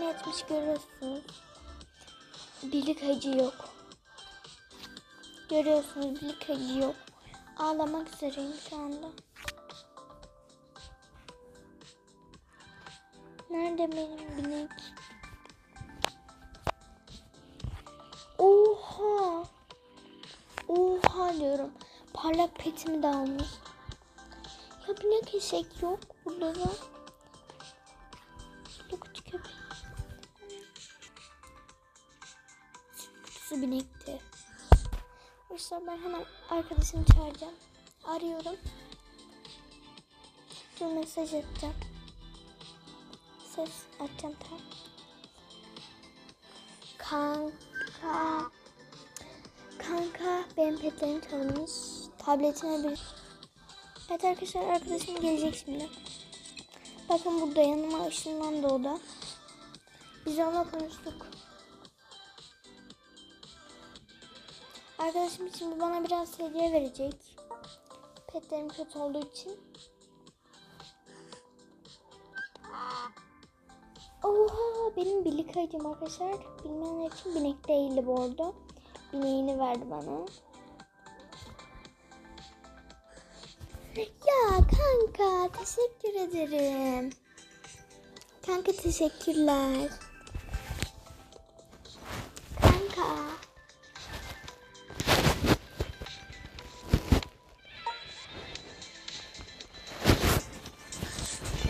içine yatmış görüyorsunuz. Birlik acı yok. Görüyorsunuz birlik acı yok. Ağlamak üzereyim şu anda. Nerede benim binek? Oha! Oha diyorum. Parlak petimi de almış. Ya binek eşek yok burada da. Şurada küçük köpek. Kutusu binekti. Arkadaşlar ben hemen arkadaşımı çağıracağım. Arıyorum. Dur mesaj atacağım. Ses atacağım tamam. Kanka. Kanka benim petlerim çalınmış. Tabletime bir... Evet arkadaşlar arkadaşım gelecek şimdi. Bakın burada yanıma ışınlandı o da. Biz onunla konuştuk. Arkadaşım şimdi bana biraz hediye verecek. Petlerim kötü olduğu için. Oha benim birlik ayıcım arkadaşlar. Bilmeyenler için binek değildi bu arada. Bineğini verdi bana. Ya kanka teşekkür ederim. Kanka teşekkürler.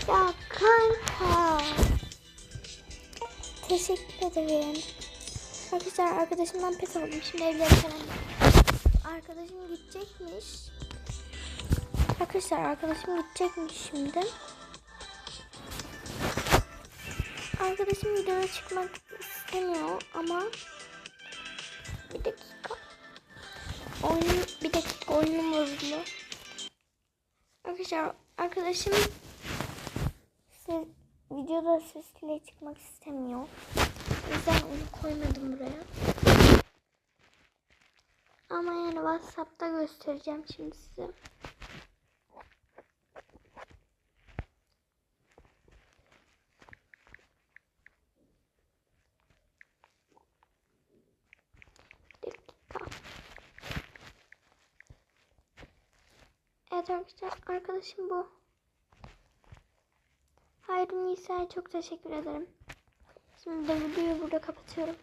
Ya kanka. Teşekkür ederim. Arkadaşlar arkadaşımdan pet aldım. Şimdi evlere. Arkadaşım gidecekmiş. Arkadaşlar arkadaşım gidecekmiş şimdi. Arkadaşım videoya çıkmak istemiyor ama bir dakika. Oyun bir dakika oyunum bozuldu. Arkadaşlar arkadaşım videoda sesle çıkmak istemiyor. O yüzden onu koymadım buraya. Ama yani WhatsApp'ta göstereceğim şimdi size. Evet arkadaşlar arkadaşım bu. Hayır Nisa'ya çok teşekkür ederim. Şimdi de videoyu burada kapatıyorum.